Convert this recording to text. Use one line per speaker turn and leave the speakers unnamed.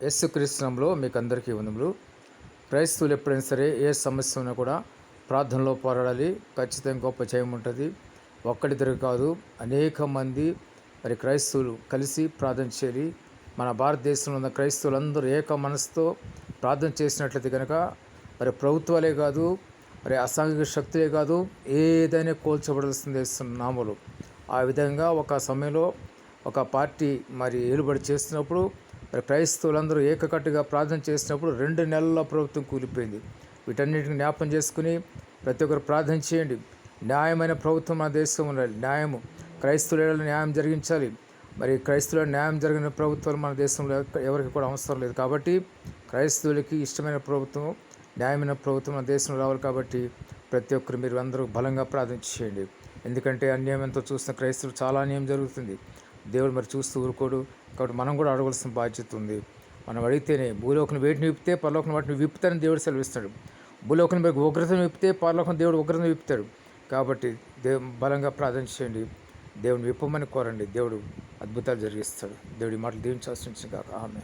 యేసుక్రీస్తునంలో మీకు అందరికీ వందములు. క్రైస్తవులు ఎప్పుడైనా సరే ఏ సమస్య ఉన్నా కూడా ప్రార్థనలో పోరాడాలి. ఖచ్చితంగా గొప్ప జయం ఉంటుంది. ఒక్కడిద్దరు కాదు అనేక మంది మరి క్రైస్తవులు కలిసి ప్రార్థన చేయాలి. మన భారతదేశంలో ఉన్న క్రైస్తవులందరూ ఏక మనసుతో ప్రార్థన చేసినట్లయితే కనుక మరి ప్రభుత్వాలే కాదు మరి అసాంఘిక శక్తులే కాదు ఏదైనా కోల్చబడాల్సింది నామలు ఆ విధంగా ఒక సమయంలో ఒక పార్టీ మరి ఏలుబడి చేస్తున్నప్పుడు మరి క్రైస్తవులందరూ ఏకకట్టుగా ప్రార్థన చేసినప్పుడు రెండు నెలల ప్రభుత్వం కూలిపోయింది. వీటన్నిటిని జ్ఞాపం చేసుకుని ప్రతి ఒక్కరు ప్రార్థన చేయండి. న్యాయమైన ప్రభుత్వం మన దేశంలో ఉండాలి. న్యాయము. క్రైస్తవుల న్యాయం జరిగించాలి. మరి క్రైస్తవుల న్యాయం జరిగిన ప్రభుత్వాలు మన దేశంలో ఎవరికి కూడా అవసరం లేదు కాబట్టి క్రైస్తవులకి ఇష్టమైన ప్రభుత్వం న్యాయమైన ప్రభుత్వం మన దేశంలో రావాలి కాబట్టి ప్రతి ఒక్కరు మీరు అందరూ బలంగా ప్రార్థన చేయండి ఎందుకంటే అన్యాయంతో చూసిన క్రైస్తవులు చాలా అన్యాయం జరుగుతుంది. దేవుడు మరి చూస్తూ ఊరుకోడు. కాబట్టి మనం కూడా అడగవలసిన బాధ్యత ఉంది. మనం అడిగితేనే భూలోకం వేటిని విప్పితే పరలోకం వాటిని విప్పుతారని దేవుడు సెలవిస్తాడు. భూలోకం మీద ఉగ్రతను విప్పితే పరలోకం దేవుడు ఉగ్రతను విప్పుతాడు. కాబట్టి దేవు బలంగా ప్రార్థన చేయండి. దేవుని విప్పమని కోరండి. దేవుడు అద్భుతాలు జరిగిస్తాడు. దేవుడి మాటలు దీవించాల్సి కాక ఆమె